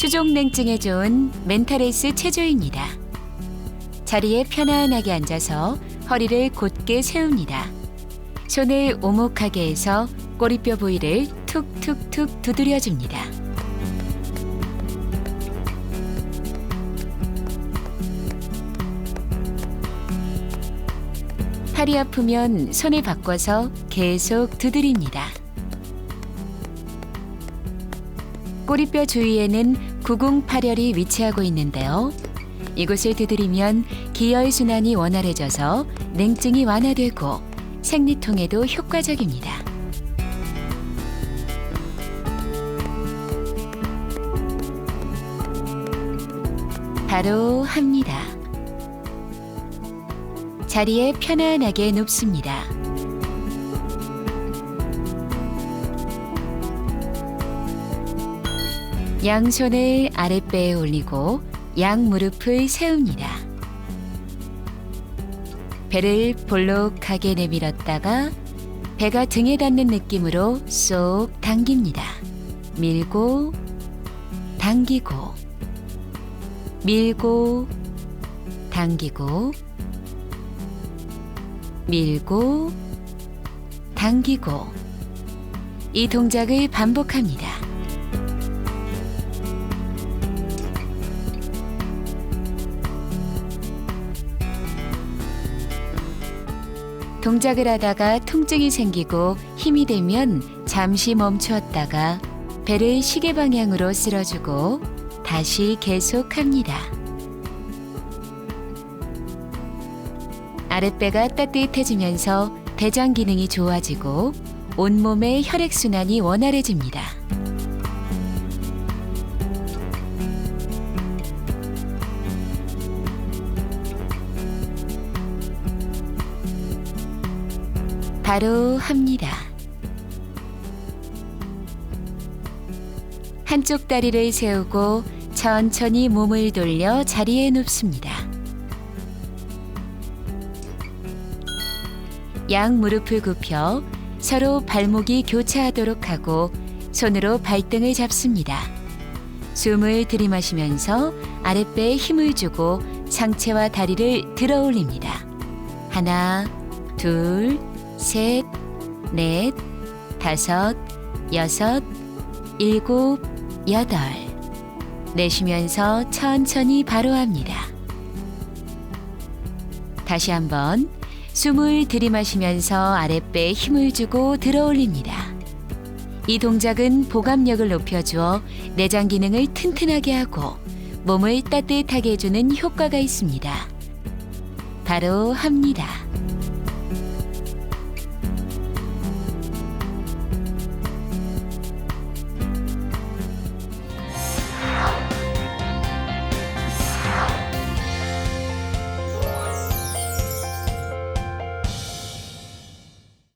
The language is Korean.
수족 냉증에 좋은 멘탈레스 체조입니다. 자리에 편안하게 앉아서 허리를 곧게 세웁니다. 손을 오목하게 해서 꼬리뼈 부위를 툭툭툭 두드려줍니다. 팔이 아프면 손을 바꿔서 계속 두드립니다. 꼬리뼈 주위에는 구궁팔혈이 위치하고 있는데요. 이곳을 두드리면 기혈 순환이 원활해져서 냉증이 완화되고 생리통에도 효과적입니다. 바로 합니다. 자리에 편안하게 눕습니다. 양손을 아랫배에 올리고 양 무릎을 세웁니다. 배를 볼록하게 내밀었다가 배가 등에 닿는 느낌으로 쏙 당깁니다. 밀고 당기고 밀고 당기고 밀고 당기고 이 동작을 반복합니다. 동작을 하다가 통증이 생기고 힘이 되면 잠시 멈추었다가 배를 시계 방향으로 쓸어주고 다시 계속합니다. 아랫배가 따뜻해지면서 대장 기능이 좋아지고 온몸의 혈액순환이 원활해집니다. 바로 합니다. 한쪽 다리를 세우고 천천히 몸을 돌려 자리에 눕습니다. 양 무릎을 굽혀 서로 발목이 교차하도록 하고 손으로 발등을 잡습니다. 숨을 들이마시면서 아랫배에 힘을 주고 상체와 다리를 들어 올립니다. 하나, 둘, 셋, 넷, 다섯, 여섯, 일곱, 여덟. 내쉬면서 천천히 바로 합니다. 다시 한번 숨을 들이마시면서 아랫배에 힘을 주고 들어 올립니다. 이 동작은 보감력을 높여주어 내장 기능을 튼튼하게 하고 몸을 따뜻하게 해주는 효과가 있습니다. 바로 합니다.